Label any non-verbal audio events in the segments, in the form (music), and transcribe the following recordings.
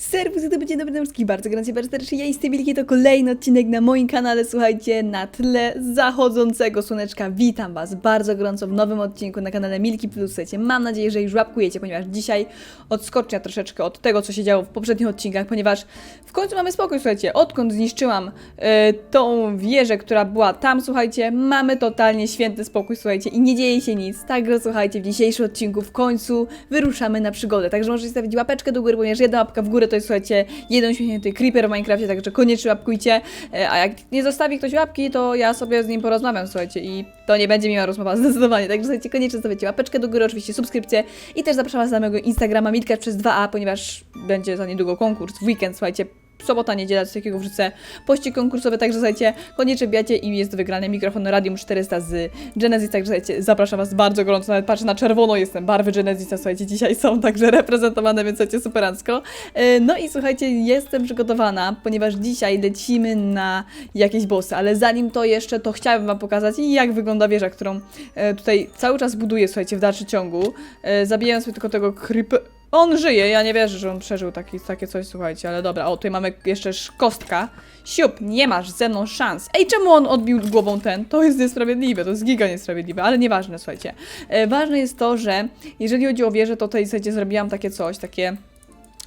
Serwus, to będzie dobry wszystkich bardzo gorąco, bardzo serdecznie. Ja jestem Wilki, to kolejny odcinek na moim kanale, słuchajcie, na tle zachodzącego słoneczka. Witam Was bardzo gorąco w nowym odcinku na kanale Milki Plus. Słuchajcie, mam nadzieję, że już łapkujecie, ponieważ dzisiaj odskoczę ja troszeczkę od tego, co się działo w poprzednich odcinkach, ponieważ w końcu mamy spokój, słuchajcie. Odkąd zniszczyłam e, tą wieżę, która była tam, słuchajcie, mamy totalnie święty spokój, słuchajcie, i nie dzieje się nic. Także słuchajcie, w dzisiejszym odcinku w końcu wyruszamy na przygodę. Także możecie stawić łapeczkę do góry, ponieważ jedna łapka w górę to jest, słuchajcie, jeden uśmiechnięty creeper w Minecrafcie, także koniecznie łapkujcie. E, A jak nie zostawi ktoś łapki, to ja sobie z nim porozmawiam, słuchajcie, i to nie będzie miła rozmowa (laughs) zdecydowanie. Także słuchajcie, koniecznie stawiacie łapeczkę do góry, oczywiście subskrypcję i też zapraszam Was na mojego Instagrama Milka przez 2A, ponieważ będzie za niedługo konkurs w weekend, słuchajcie, sobota, niedziela, coś takiego wrzucę pościg konkursowy, także słuchajcie, koniecznie biacie i jest wygrany mikrofon Radium 400 z Genesis, także słuchajcie, zapraszam Was bardzo gorąco, nawet patrzę na czerwono jestem, barwy Genesisa, słuchajcie, dzisiaj są także reprezentowane, więc słuchajcie, superancko. E, No i słuchajcie, jestem przygotowana, ponieważ dzisiaj lecimy na jakieś bossy, ale zanim to jeszcze, to chciałabym Wam pokazać, jak wygląda wieża, którą e, tutaj cały czas buduję, słuchajcie, w dalszym ciągu. E, Zabijając sobie tylko tego creep... On żyje, ja nie wierzę, że on przeżył taki, takie coś, słuchajcie, ale dobra. O, tutaj mamy jeszcze sz- kostka. Siup, nie masz ze mną szans. Ej, czemu on odbił głową ten? To jest niesprawiedliwe, to jest giga niesprawiedliwe, ale nieważne, słuchajcie. E, ważne jest to, że jeżeli chodzi o wieżę, to tutaj, słuchajcie, zrobiłam takie coś, takie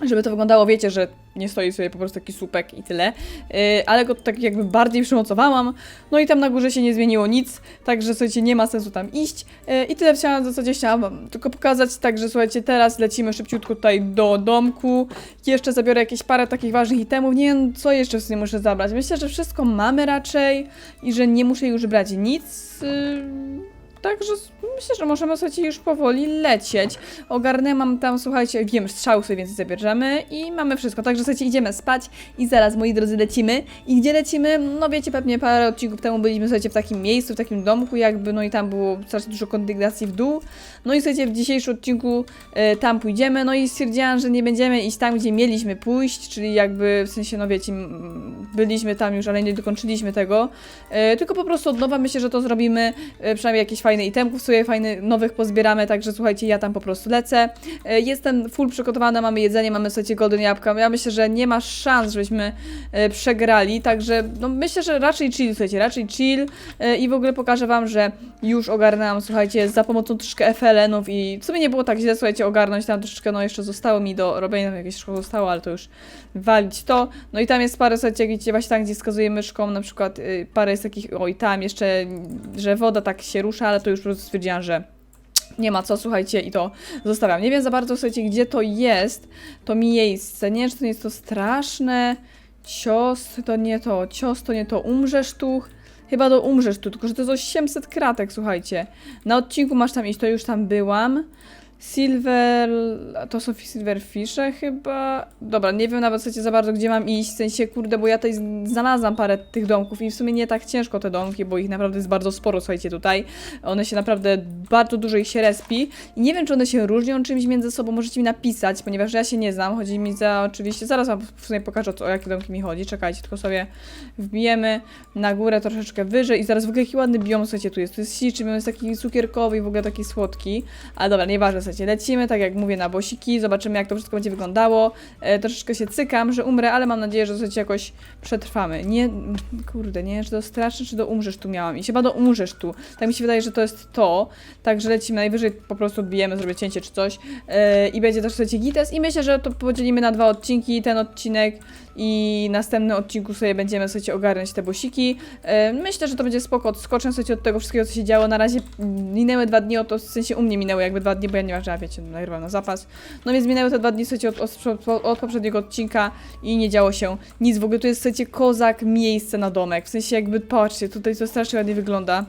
żeby to wyglądało, wiecie, że nie stoi sobie po prostu taki słupek i tyle, yy, ale go tak jakby bardziej przymocowałam, no i tam na górze się nie zmieniło nic, także słuchajcie, nie ma sensu tam iść. Yy, i tyle chciałam w zasadzie chciałam tylko pokazać, także słuchajcie, teraz lecimy szybciutko tutaj do domku, jeszcze zabiorę jakieś parę takich ważnych itemów, nie wiem, co jeszcze w sumie muszę zabrać, myślę, że wszystko mamy raczej i że nie muszę już brać nic, yy, Także myślę, że możemy słuchajcie już powoli lecieć. Ogarnę mam tam, słuchajcie, wiem, strzał sobie więcej zabierzemy i mamy wszystko. Także słuchajcie, idziemy spać i zaraz, moi drodzy, lecimy. I gdzie lecimy? No wiecie, pewnie parę odcinków temu byliśmy, słuchajcie, w takim miejscu, w takim domku jakby, no i tam było strasznie dużo kondygnacji w dół. No i słuchajcie, w dzisiejszym odcinku e, tam pójdziemy, no i stwierdziłam, że nie będziemy iść tam, gdzie mieliśmy pójść, czyli jakby, w sensie, no wiecie, byliśmy tam już, ale nie dokończyliśmy tego. E, tylko po prostu od nowa myślę, że to zrobimy, e, przynajmniej jakieś fajne itemków sobie fajnych, nowych pozbieramy, także słuchajcie, ja tam po prostu lecę. E, Jestem full przygotowana, mamy jedzenie, mamy słuchajcie golden jabłka. Ja myślę, że nie ma szans, żebyśmy e, przegrali, także no myślę, że raczej chill, słuchajcie, raczej chill e, i w ogóle pokażę wam, że już ogarnęłam, słuchajcie, za pomocą troszkę FLN-ów i w sumie nie było tak źle, słuchajcie, ogarnąć tam troszeczkę, no jeszcze zostało mi do robienia, tam jakieś trochę zostało, ale to już walić to. No i tam jest parę, słuchajcie, widzicie, właśnie tam, gdzie wskazuję myszką, na przykład y, parę jest takich, oj, tam jeszcze, że woda tak się rusza, ale to już po prostu stwierdziłam, że nie ma co, słuchajcie, i to zostawiam. Nie wiem za bardzo, słuchajcie, gdzie to jest, to miejsce. Nie wiem, czy to nie jest to straszne. Cios, to nie to. Cios, to nie to. Umrzesz tu. Chyba do umrzesz tu, tylko że to jest 800 kratek, słuchajcie. Na odcinku masz tam iść, to już tam byłam. Silver... To są silverfishe chyba? Dobra, nie wiem nawet słuchajcie za bardzo gdzie mam iść, w sensie kurde, bo ja tutaj znalazłam parę tych domków i w sumie nie tak ciężko te domki, bo ich naprawdę jest bardzo sporo, słuchajcie, tutaj. One się naprawdę, bardzo dużo ich się respi. I nie wiem, czy one się różnią czymś między sobą, możecie mi napisać, ponieważ ja się nie znam, chodzi mi za oczywiście, zaraz wam w sumie pokażę o, co, o jakie domki mi chodzi, czekajcie, tylko sobie wbijemy na górę troszeczkę wyżej i zaraz w ogóle jaki ładny biom, słuchajcie, tu jest, tu jest śliczny, on jest taki cukierkowy i w ogóle taki słodki, ale dobra, nieważne, słuchajcie, lecimy, tak jak mówię, na bosiki, zobaczymy jak to wszystko będzie wyglądało, e, troszeczkę się cykam, że umrę, ale mam nadzieję, że słuchajcie, jakoś przetrwamy, nie, kurde, nie, czy to straszne, czy do umrzesz tu miałam? I chyba do umrzesz tu, tak mi się wydaje, że to jest to, także lecimy najwyżej, po prostu odbijemy, zrobię cięcie czy coś e, i będzie też, słuchajcie, gites. I myślę, że to podzielimy na dwa odcinki, ten odcinek i następnym odcinku sobie będziemy, słuchajcie, ogarnąć te bosiki. E, myślę, że to będzie spoko, odskoczę, słuchajcie, od tego wszystkiego, co się działo. Na razie minęły dwa dni, o to w sensie u mnie minęły jakby dwa dni, bo ja nie ważę, wiecie, nagrywam na zapas. No więc minęły te dwa dni, słuchajcie, od, od, od poprzedniego odcinka i nie działo się nic. W ogóle tu jest, słuchajcie, kozak miejsce na domek. W sensie jakby, patrzcie, tutaj to strasznie ładnie wygląda.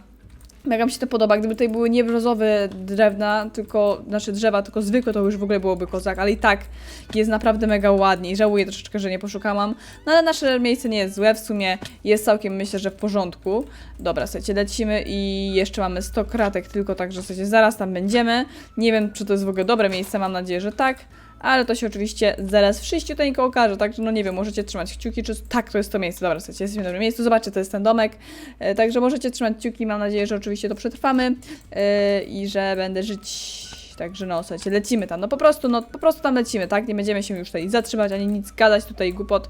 Mega mi się to podoba. Gdyby tutaj były nie brzozowe drewna, tylko, znaczy drzewa, tylko zwykłe, to już w ogóle byłoby kozak, ale i tak jest naprawdę mega ładnie i żałuję troszeczkę, że nie poszukałam. No ale nasze miejsce nie jest złe, w sumie jest całkiem myślę, że w porządku. Dobra, słuchajcie, lecimy i jeszcze mamy 100 kratek tylko, także słuchajcie, zaraz tam będziemy. Nie wiem, czy to jest w ogóle dobre miejsce, mam nadzieję, że tak. Ale to się oczywiście zaraz wszyściuteńko okaże, także no nie wiem, możecie trzymać kciuki, czy tak, to jest to miejsce. Dobra, słuchajcie, jesteśmy w dobrym miejscu, zobaczcie, to jest ten domek, e, także możecie trzymać kciuki, mam nadzieję, że oczywiście to przetrwamy e, i że będę żyć. Także no, słuchajcie, lecimy tam. No po prostu, no po prostu tam lecimy, tak? Nie będziemy się już tutaj zatrzymać, ani nic gadać tutaj głupot.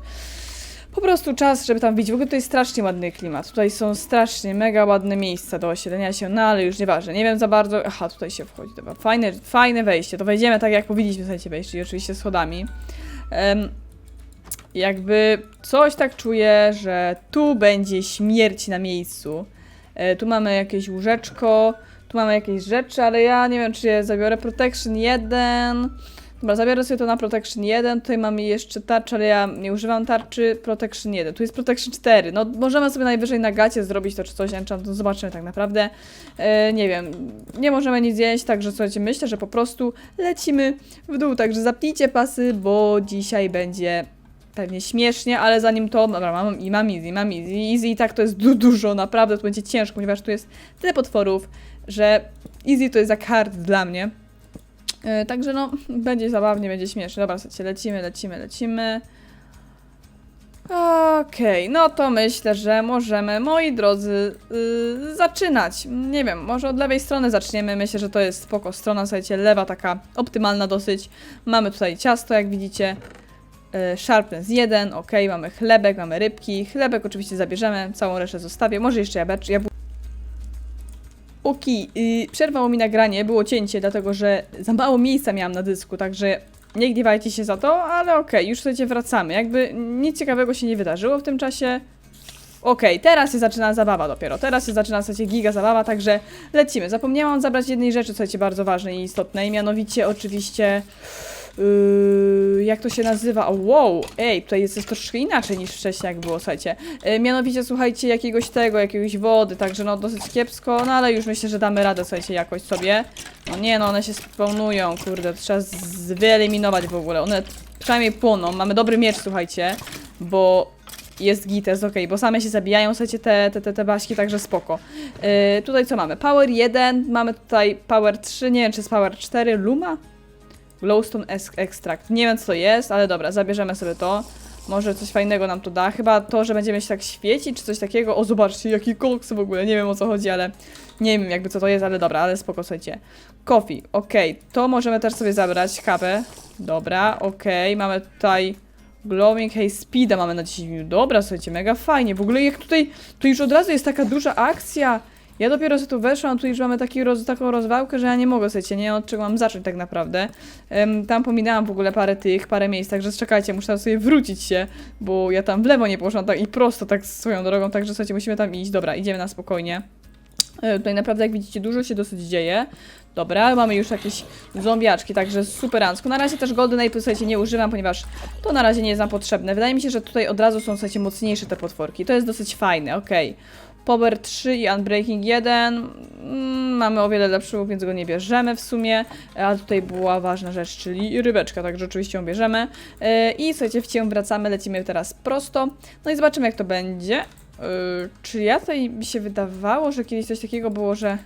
Po prostu czas, żeby tam widzieć. W ogóle jest strasznie ładny klimat. Tutaj są strasznie mega ładne miejsca do osiedlenia się, no ale już nieważne. Nie wiem za bardzo. Aha, tutaj się wchodzi. Dobra, fajne, fajne wejście. To wejdziemy tak, jak powinniśmy, słuchajcie, wejść, czyli oczywiście schodami. Em, jakby coś tak czuję, że tu będzie śmierć na miejscu. E, tu mamy jakieś łóżeczko, tu mamy jakieś rzeczy, ale ja nie wiem, czy je zabiorę. Protection 1. Dobra, zabiorę sobie to na Protection 1. Tutaj mamy jeszcze tarczę, ale ja nie używam tarczy. Protection 1. Tu jest Protection 4. No, możemy sobie najwyżej na gacie zrobić to, czy coś enchant, to zobaczymy tak naprawdę. E, nie wiem, nie możemy nic jeść, także słuchajcie, myślę, że po prostu lecimy w dół. Także zapnijcie pasy, bo dzisiaj będzie pewnie śmiesznie, ale zanim to, dobra, mam i mam easy, mam easy, easy i tak to jest du dużo, naprawdę to będzie ciężko, ponieważ tu jest tyle potworów, że easy to jest jak hard dla mnie. Yy, także no, będzie zabawnie, będzie śmiesznie. Dobra, słuchajcie, lecimy, lecimy, lecimy. Okej, no to myślę, że możemy, moi drodzy, yy, zaczynać. Nie wiem, może od lewej strony zaczniemy. Myślę, że to jest spoko strona, słuchajcie, lewa taka optymalna dosyć. Mamy tutaj ciasto, jak widzicie. Yy, Sharpness 1, ok, mamy chlebek, mamy rybki. Chlebek oczywiście zabierzemy, całą resztę zostawię. Może jeszcze jabłecz, jabł... Oki, yy, przerwało mi nagranie, było cięcie, dlatego że za mało miejsca miałam na dysku, także nie gniewajcie się za to, ale okej, już słuchajcie, wracamy. Jakby nic ciekawego się nie wydarzyło w tym czasie. Okej, teraz się zaczyna zabawa dopiero. Teraz się zaczyna, słuchajcie, giga zabawa, także lecimy. Zapomniałam zabrać jednej rzeczy, słuchajcie, bardzo ważnej i istotnej, mianowicie oczywiście... Yy, jak to się nazywa? O, wow, ej, tutaj jest, troszeczkę inaczej niż wcześniej, jak było, słuchajcie. Yy, mianowicie, słuchajcie, jakiegoś tego, jakiegoś wody, także no dosyć kiepsko, no ale już myślę, że damy radę, słuchajcie, jakoś sobie. No nie, no one się spawnują, kurde, trzeba wyeliminować w ogóle. One przynajmniej płoną, mamy dobry miecz, słuchajcie, bo jest git, jest okej, bo same się zabijają, słuchajcie, te, te, te, te baśki, także spoko. Yy, tutaj co mamy? Power 1, mamy tutaj Power 3, nie wiem czy jest Power 4, Luma? Glowstone Extract. Nie wiem co to jest, ale dobra, zabierzemy sobie to. Może coś fajnego nam to da. Chyba to, że będziemy się tak świecić, czy coś takiego. O, zobaczcie, jaki koks w ogóle. Nie wiem o co chodzi, ale nie wiem jakby co to jest, ale dobra, ale spoko, słuchajcie. Coffee, okej. To możemy też sobie zabrać. Kawę. Dobra, okej. Mamy tutaj Glowing Haze Speeda mamy na 10 minut. Dobra, słuchajcie, mega fajnie. W ogóle jak tutaj, tu już od razu jest taka duża akcja. Ja dopiero sobie tu weszłam, tu już mamy taki roz, taką rozwałkę, że ja nie mogę, słuchajcie, nie od czego mam zacząć tak naprawdę. Em, tam pominęłam w ogóle parę tych, parę miejsc, także czekajcie, muszę sobie wrócić się, bo ja tam w lewo nie poszłam tak i prosto tak swoją drogą, także słuchajcie, musimy tam iść. Dobra, idziemy na spokojnie. E, Tutaj naprawdę, jak widzicie, dużo się dosyć dzieje. Dobra, mamy już jakieś zombiaczki, także superancko. Na razie też Golden Apple, słuchajcie, nie używam, ponieważ to na razie nie jest nam potrzebne. Wydaje mi się, że tutaj od razu są, słuchajcie, mocniejsze te potworki. To jest dosyć fajne, okej. Power 3 i Unbreaking 1. Mm, mamy o wiele lepszy, więc go nie bierzemy w sumie. A tutaj była ważna rzecz, czyli rybeczka, także oczywiście ją bierzemy. E, I słuchajcie, w cię wracamy, lecimy teraz prosto. No i zobaczymy, jak to będzie. E, czy ja tutaj mi się wydawało, że kiedyś coś takiego było, że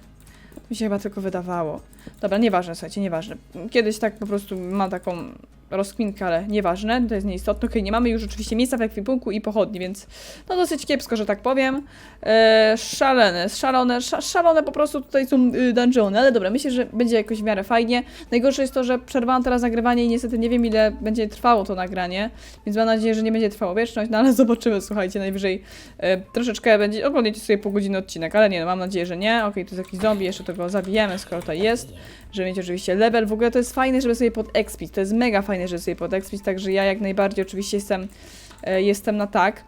mi się chyba tylko wydawało. Dobra, nieważne, słuchajcie, nieważne. Kiedyś tak po prostu mam taką rozkminkę, ale nieważne, to jest nieistotne. Okej, nie mamy już oczywiście miejsca w ekwipunku i pochodni, więc no dosyć kiepsko, że tak powiem. E, szalone, szalone, sza, szalone po prostu tutaj są y, dungeony, ale dobra, myślę, że będzie jakoś w miarę fajnie. Najgorsze jest to, że przerwałam teraz nagrywanie i niestety nie wiem ile będzie trwało to nagranie, więc mam nadzieję, że nie będzie trwało wieczność, no ale (laughs) zobaczymy, słuchajcie, najwyżej e, troszeczkę będzie, oglądajcie sobie pół godziny odcinek, ale nie, no mam nadzieję, że nie. Okej, tu jest jakiś zombie, jeszcze tego zabijemy, skoro to jest, żeby mieć oczywiście level. W ogóle to jest fajne, żeby sobie pod expić, to jest mega fajne, żeby sobie pod expić, także ja jak najbardziej oczywiście jestem, e, jestem na tak.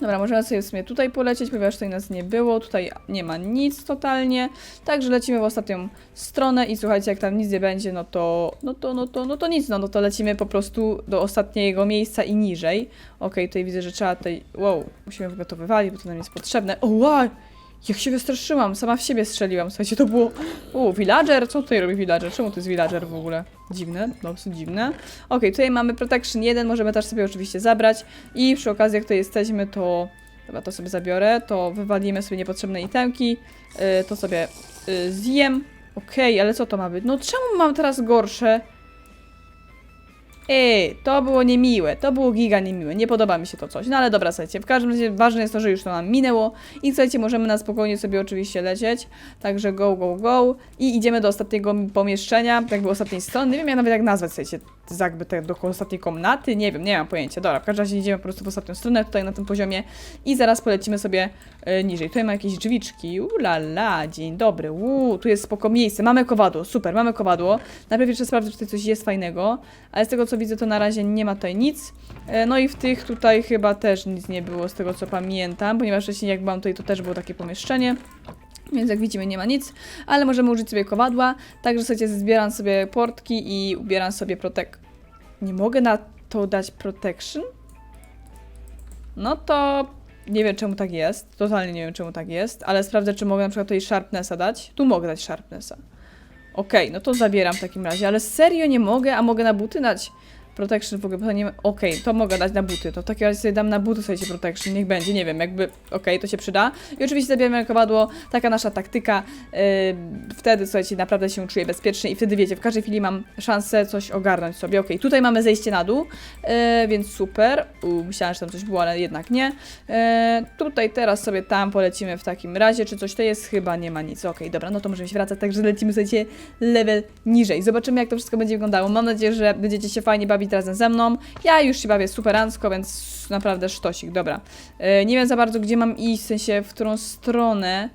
Dobra, możemy sobie w sumie tutaj polecieć, ponieważ tutaj nas nie było, tutaj nie ma nic totalnie, także lecimy w ostatnią stronę i słuchajcie, jak tam nic nie będzie, no to, no to, no to, no to nic, no, no to lecimy po prostu do ostatniego miejsca i niżej. Okej, tutaj widzę, że trzeba tutaj, wow, musimy w ogóle to wywalić, bo to nam jest potrzebne. O, wow! Jak się wystraszyłam, sama w siebie strzeliłam, słuchajcie, to było... U, villager? Co tutaj robi villager? Czemu to jest villager w ogóle? Dziwne, no, po prostu dziwne. Okej, tutaj mamy protection 1, możemy też sobie oczywiście zabrać i przy okazji, jak tutaj jesteśmy, to... Dobra, to sobie zabiorę, to wywalimy sobie niepotrzebne itemki, yy, to sobie yy, zjem. Okej, ale co to ma być? No czemu mam teraz gorsze? Ej, to było niemiłe, to było giga niemiłe, nie podoba mi się to coś. No ale dobra, słuchajcie, w każdym razie ważne jest to, że już to nam minęło i słuchajcie, możemy na spokojnie sobie oczywiście lecieć, także go, go, go. I idziemy do ostatniego pomieszczenia, jakby ostatniej strony, nie wiem jak nawet jak nazwać, słuchajcie, jakby te, do ostatniej komnaty, nie wiem, nie mam pojęcia, dobra, w każdym razie idziemy po prostu w ostatnią stronę, tutaj na tym poziomie. I zaraz polecimy sobie e, niżej. Tutaj ma jakieś drzwiczki, ulala, dzień dobry, uuu, tu jest spoko miejsce, mamy kowadło, super, mamy kowadło, najpierw jeszcze sprawdzę, czy tutaj coś jest fajnego, ale z tego co widzę, to na razie nie ma tutaj nic. E, No i w tych tutaj chyba też nic nie było, z tego co pamiętam, ponieważ wcześniej jak byłam tutaj, to też było takie pomieszczenie. Więc jak widzimy nie ma nic, ale możemy użyć sobie kowadła. Także słuchajcie, zbieram sobie portki i ubieram sobie protek... Nie mogę na to dać protection? No to nie wiem czemu tak jest. Totalnie nie wiem czemu tak jest, ale sprawdzę czy mogę na przykład tutaj sharpnessa dać. Tu mogę dać sharpnessa. Okej, no to zabieram w takim razie, ale serio nie mogę, a mogę na buty dać protection w ogóle, bo nie wiem, okej, to mogę dać na buty, to w takim razie sobie dam na buty sobie protection, niech będzie, nie wiem, jakby, okej, to się przyda. I oczywiście zabieramy kowadło, taka nasza taktyka, yy, wtedy, słuchajcie, naprawdę się czuję bezpiecznie i wtedy, wiecie, w każdej chwili mam szansę coś ogarnąć sobie, okej, tutaj mamy zejście na dół, yy, więc super, U, myślałam, że tam coś było, ale jednak nie. Yy, tutaj teraz sobie tam polecimy w takim razie, czy coś to jest, chyba nie ma nic, okej, dobra, no to możemy się wracać, także lecimy, słuchajcie, level niżej. Zobaczymy, jak to wszystko będzie wyglądało. Mam nadzieję, że będziecie się fajnie bawić razem ze mną. Ja już się bawię superancko, więc naprawdę sztosik, dobra. E, nie wiem za bardzo, gdzie mam iść, w sensie, w którą stronę.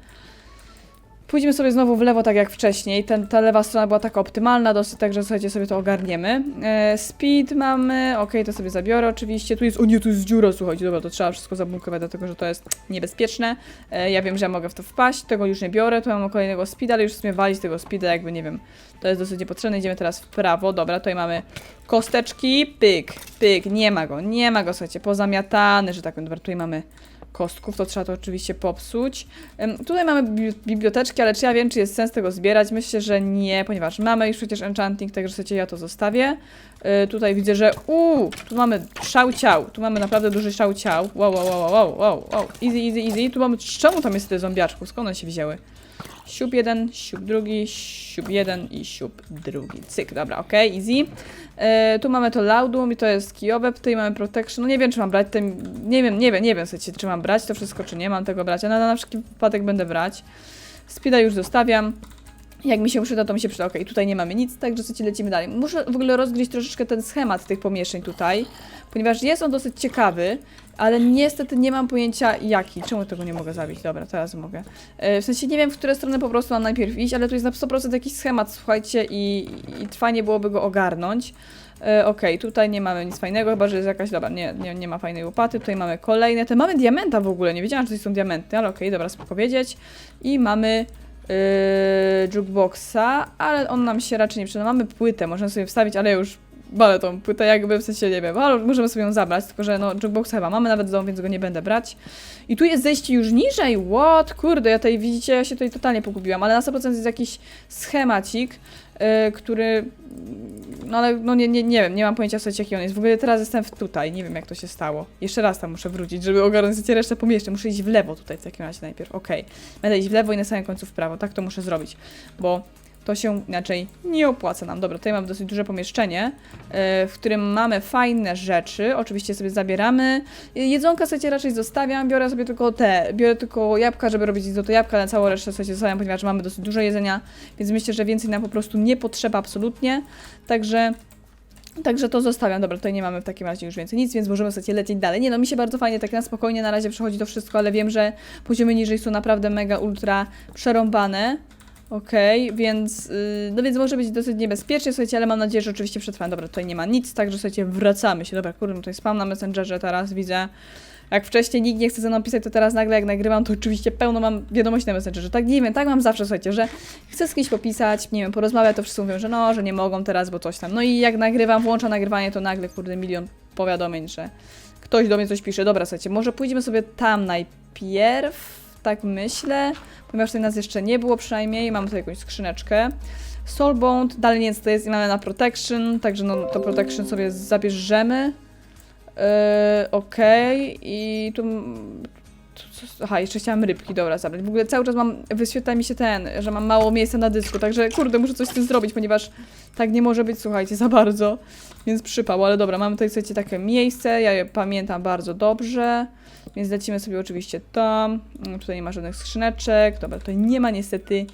Pójdziemy sobie znowu w lewo, tak jak wcześniej. Ten, ta lewa strona była taka optymalna dosyć, także słuchajcie, sobie to ogarniemy. E, speed mamy, ok, to sobie zabiorę oczywiście. Tu jest, o nie, tu jest dziura, słuchajcie, dobra, to trzeba wszystko zablokować, dlatego że to jest niebezpieczne. E, ja wiem, że ja mogę w to wpaść, tego już nie biorę, tu mam kolejnego speeda, ale już w sumie walić tego speeda, jakby nie wiem, to jest dosyć niepotrzebne. Idziemy teraz w prawo, dobra, tutaj mamy kosteczki, pyk, pyk, nie ma go, nie ma go, słuchajcie, pozamiatany, że tak powiem, dobra, tutaj mamy kostków, to trzeba to oczywiście popsuć. Tutaj mamy bi- biblioteczki, ale czy ja wiem, czy jest sens tego zbierać? Myślę, że nie, ponieważ mamy już przecież enchanting, także słuchajcie, ja to zostawię. Yy, tutaj widzę, że uuu, tu mamy szał ciał, tu mamy naprawdę duży szał ciał. Wow, wow, wow, wow, wow, wow, easy, easy, easy. Tu mamy, czemu tam jest tyle zombiaczków? Skąd one się wzięły? Siup jeden, siup drugi, siup jeden i siup drugi. Cyk, dobra, okej, easy. E, tu mamy to laudum i to jest kijowe, tutaj mamy protection. No nie wiem, czy mam brać ten. Nie wiem, nie wiem, nie wiem, słuchajcie, czy mam brać to wszystko, czy nie mam tego brać. Ale na wszelki wypadek będę brać. Speeda już zostawiam. Jak mi się przyda, to mi się przyda. Okej, tutaj nie mamy nic, także słuchajcie, lecimy dalej. Muszę w ogóle rozgryźć troszeczkę ten schemat tych pomieszczeń tutaj, ponieważ jest on dosyć ciekawy, ale niestety nie mam pojęcia jaki. Czemu tego nie mogę zabić? Dobra, teraz mogę. E, W sensie nie wiem, w które strony po prostu mam najpierw iść, ale tu jest na 100% jakiś schemat, słuchajcie, i, i fajnie byłoby go ogarnąć. E, Okej, tutaj nie mamy nic fajnego, chyba że jest jakaś, dobra, nie, nie, nie ma fajnej łopaty, tutaj mamy kolejne, te mamy diamenta w ogóle, nie wiedziałam, że to są diamenty, ale okej, dobra, spoko wiedzieć. I mamy yy, jukeboxa, ale on nam się raczej nie przyda. Mamy płytę, możemy sobie wstawić, ale już balę tą płytę, jakby w sensie, nie wiem, ale możemy sobie ją zabrać, tylko że no jukeboxa chyba mamy nawet w domu, więc go nie będę brać. I tu jest zejście już niżej, what? Kurde, ja tutaj, widzicie, ja się tutaj totalnie pogubiłam, ale na 100% jest jakiś schemacik, yy, który, no ale no nie, nie, nie wiem, nie mam pojęcia słuchajcie jaki on jest. W ogóle teraz jestem w tutaj, nie wiem jak to się stało. Jeszcze raz tam muszę wrócić, żeby ogarnąć resztę pomieszczeń. Muszę iść w lewo tutaj w takim razie najpierw, okej. Będę iść w lewo i na samym końcu w prawo, tak to muszę zrobić, bo to się inaczej nie opłaca nam. Dobra, tutaj mamy dosyć duże pomieszczenie, yy, w którym mamy fajne rzeczy. Oczywiście sobie zabieramy. Jedzonka sobie raczej zostawiam, biorę sobie tylko te, biorę tylko jabłka, żeby robić do to jabłka, ale całą resztę sobie zostawiam, ponieważ mamy dosyć dużo jedzenia, więc myślę, że więcej nam po prostu nie potrzeba absolutnie. Także Także to zostawiam. Dobra, tutaj nie mamy w takim razie już więcej nic, więc możemy sobie lecieć dalej. Nie no, mi się bardzo fajnie, tak na spokojnie na razie przechodzi to wszystko, ale wiem, że poziomy niżej są naprawdę mega, ultra przerąbane. Okej, więc, yy, no więc może być dosyć niebezpiecznie, słuchajcie, ale mam nadzieję, że oczywiście przetrwam. Dobra, tutaj nie ma nic, także słuchajcie, wracamy się. Dobra, kurde, tutaj spam na Messengerze teraz, widzę. Jak wcześniej nikt nie chce ze mną pisać, to teraz nagle jak nagrywam, to oczywiście pełno mam wiadomości na Messengerze. Tak nie wiem, tak mam zawsze, słuchajcie, że chcę z kimś popisać, nie wiem, porozmawiać, to wszyscy mówią, że no, że nie mogą teraz, bo coś tam. No i jak nagrywam, włączam nagrywanie, to nagle, kurde, milion powiadomień, że ktoś do mnie coś pisze. Dobra, słuchajcie, może pójdziemy sobie tam najpierw, tak myślę, ponieważ tutaj nas jeszcze nie było przynajmniej, mam tutaj jakąś skrzyneczkę. Soulbound, dalej nic to jest i mamy na Protection, także no to Protection sobie zabierzemy. Yy, Okej, i tu... Aha, jeszcze chciałam rybki, dobra, zabrać. W ogóle cały czas mam, wyświetla mi się ten, że mam mało miejsca na dysku, także kurde, muszę coś z tym zrobić, ponieważ tak nie może być, słuchajcie, za bardzo. Więc przypał, ale dobra, mamy tutaj, słuchajcie, takie miejsce, ja je pamiętam bardzo dobrze. Więc lecimy sobie oczywiście tam. Mm, Tutaj nie ma żadnych skrzyneczek. Dobra, tutaj nie ma niestety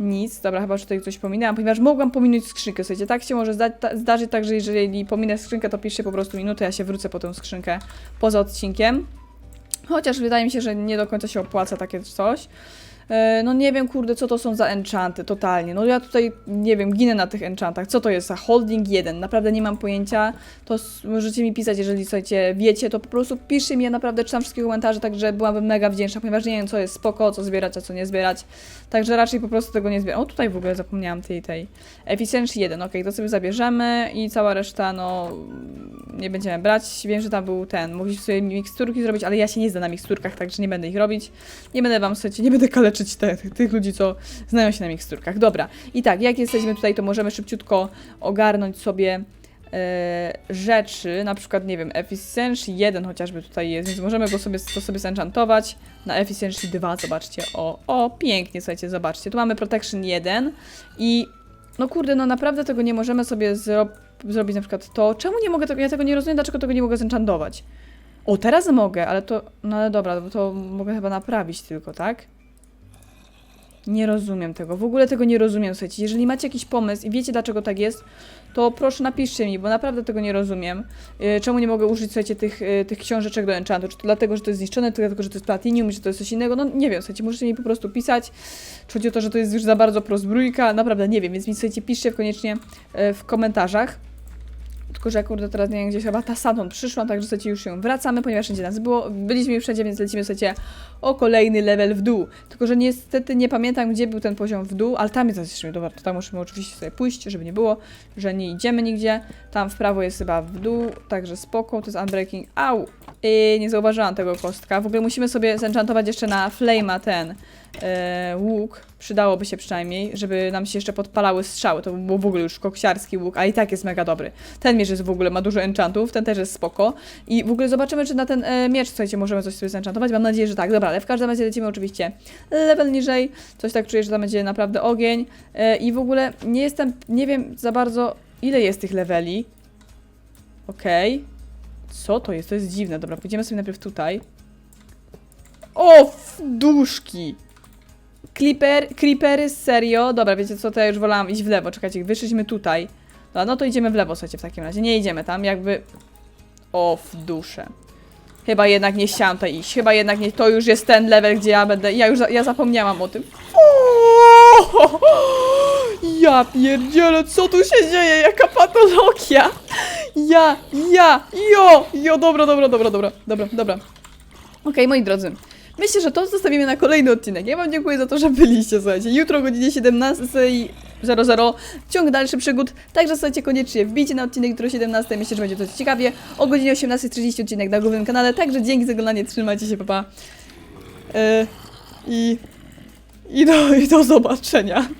nic. Dobra, chyba tutaj coś pominęłam, ponieważ mogłam pominąć skrzynkę. Słuchajcie, tak się może zda ta zdarzyć, tak, że jeżeli pominę skrzynkę, to piszcie po prostu minutę, ja się wrócę po tę skrzynkę poza odcinkiem. Chociaż wydaje mi się, że nie do końca się opłaca takie coś. E, No nie wiem, kurde, co to są za enchanty, totalnie. No ja tutaj, nie wiem, ginę na tych enchantach. Co to jest za holding 1? Naprawdę nie mam pojęcia. To możecie mi pisać, jeżeli, słuchajcie, wiecie, to po prostu piszcie mi, ja naprawdę czytam wszystkie komentarze, także byłabym mega wdzięczna, ponieważ nie wiem, co jest spoko, co zbierać, a co nie zbierać. Także raczej po prostu tego nie zbieram. O, tutaj w ogóle zapomniałam tej, tej. Efficiency 1, ok, to sobie zabierzemy i cała reszta, no, nie będziemy brać. Wiem, że tam był ten, mogliśmy sobie miksturki zrobić, ale ja się nie znam na miksturkach, także nie będę ich robić. Nie będę wam, słuchajcie, nie będę kaleczyć te, tych ludzi, co znają się na miksturkach. Dobra, i tak, jak jesteśmy tutaj, to możemy szybciutko ogarnąć sobie e, rzeczy, na przykład, nie wiem, Efficiency 1 chociażby tutaj jest, więc możemy go sobie, to sobie zenchantować na Efficiency 2, zobaczcie, o, o, pięknie, słuchajcie, zobaczcie, tu mamy Protection 1 i no kurde, no naprawdę tego nie możemy sobie zro zrobić na przykład to, czemu nie mogę tego, ja tego nie rozumiem, dlaczego tego nie mogę zenchantować. O, teraz mogę, ale to, no ale dobra, to mogę chyba naprawić tylko, tak? Nie rozumiem tego. W ogóle tego nie rozumiem, słuchajcie. Jeżeli macie jakiś pomysł i wiecie, dlaczego tak jest, to proszę napiszcie mi, bo naprawdę tego nie rozumiem. Yy, czemu nie mogę użyć, słuchajcie, tych, yy, tych książeczek do enchantu? Czy to dlatego, że to jest zniszczone, czy dlatego, że to jest platinium, czy to jest coś innego? No nie wiem, słuchajcie, możecie mi po prostu pisać. Czy chodzi o to, że to jest już za bardzo prozbrójka? Naprawdę nie wiem, więc mi, słuchajcie, piszcie koniecznie yy, w komentarzach. Tylko, że kurde, teraz nie wiem, gdzieś chyba ta Saturn przyszła, także słuchajcie, już ją wracamy, ponieważ wszędzie nas było. Byliśmy wszędzie, więc lecimy, słuchajcie, o kolejny level w dół. Tylko, że niestety nie pamiętam, gdzie był ten poziom w dół, ale tam jest jeszcze, dobra, to tam musimy oczywiście sobie pójść, żeby nie było, że nie idziemy nigdzie. Tam w prawo jest chyba w dół, także spoko, to jest unbreaking. Au! I nie zauważyłam tego kostka. W ogóle musimy sobie zenchantować jeszcze na flame'a ten e, łuk. Przydałoby się przynajmniej, żeby nam się jeszcze podpalały strzały. To by był w ogóle już koksiarski łuk, a i tak jest mega dobry. Ten miecz jest w ogóle, ma dużo enchantów, ten też jest spoko. I w ogóle zobaczymy, czy na ten e, miecz, słuchajcie, możemy coś sobie zenchantować. Mam nadzieję, że tak. Dobra, ale w każdym razie lecimy oczywiście level niżej. Coś tak czuję, że tam będzie naprawdę ogień. E, I w ogóle nie jestem, nie wiem za bardzo, ile jest tych leveli. Okej. Co to jest? To jest dziwne. Dobra, pójdziemy sobie najpierw tutaj. O, duszki! Creeper, creepery, serio? Dobra, wiecie co, to ja już wolałam iść w lewo. Czekajcie, wyszliśmy tutaj. Dobra, no to idziemy w lewo, słuchajcie, w takim razie. Nie idziemy tam, jakby... O, w duszę. Chyba jednak nie chciałam tutaj iść. Chyba jednak nie... To już jest ten level, gdzie ja będę... Ja już za, ja zapomniałam o tym. O! (laughs) Ja pierdzielę, co tu się dzieje? Jaka patologia! Ja, ja, jo, jo, dobra, dobra, dobra, dobra, dobra, dobra. Okej, moi drodzy. Myślę, że to zostawimy na kolejny odcinek. Ja wam dziękuję za to, że byliście, słuchajcie. Jutro o godzinie 17.00 ciąg dalszy przygód. Także słuchajcie, koniecznie wbijcie na odcinek jutro o 17. Myślę, że będzie to ciekawie. O godzinie 18.30 odcinek na głównym kanale. Także dzięki za oglądanie. Trzymajcie się, papa. Yy, I... I do, I do zobaczenia.